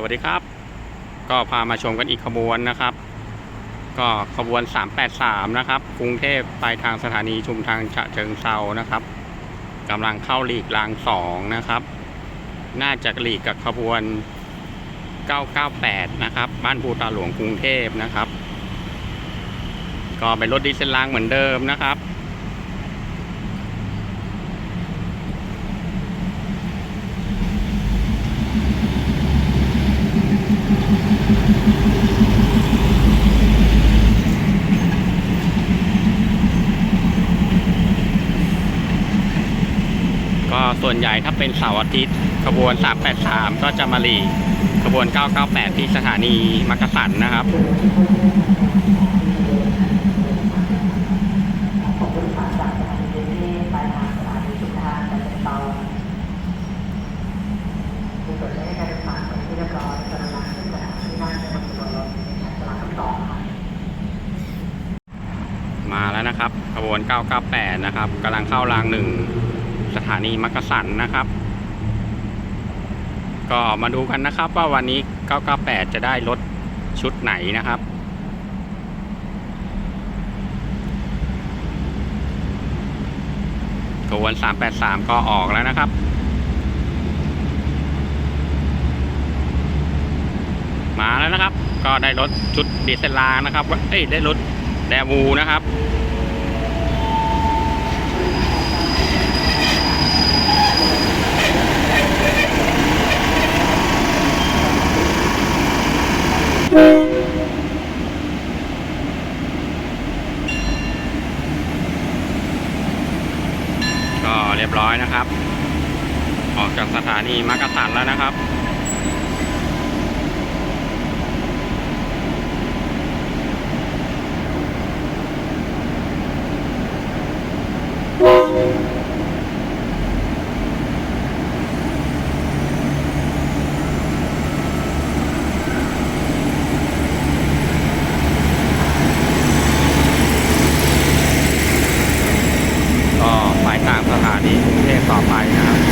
สวัสดีครับ ก็พามาชมกันอีกขบวนนะครับ ก็ขบวน 383 นะครับกรุงเทพไปทางสถานีชุมทางฉะเชิงเซานะครับกำลังเข้าหลีกรางสองนะครับ น่าจะหลีกกับขบวน 998 นะครับ บ้านภูตาหลวงกรุงเทพนะครับ ก็เป็นรถดีเซลรางเหมือนเดิมนะครับ ก็ส่วนใหญ่ถ้าเป็นเสาร์อาทิตย์ขบวน 383 ก็จะมาหลีขบวน 998 ที่สถานีมักกะสันนะครับ ขอบคุณค่ะจากสถานีกรุงเทพไปทางสถานีชุมทางแต่เป็นเตาผู้ตรวจได้การผ่านเป็นที่เรียบร้อยกำลังขึ้นสถานีนั่งในบนตัวรถในชั้นกลางทั้งสองค่ะ มาแล้ว นะครับขบวน 998 นะครับกำลังเข้ารางหนึ่งสถานีมักกะสันนะครับ ก็มาดูกันนะครับว่าวันนี้ 998 จะได้รถชุดไหนนะครับขบวน 383 ก็ออกแล้วนะครับมาแล้วนะครับ ก็ได้รถชุดดีเซลลานะครับเอ้ยได้รถแดวูนะครับ ก็ เรียบร้อยนะครับ ออกจากสถานีมักกะสันแล้วนะครับ ก็ไปตามสถานีกรุงเทพ ต่อไปนะครับ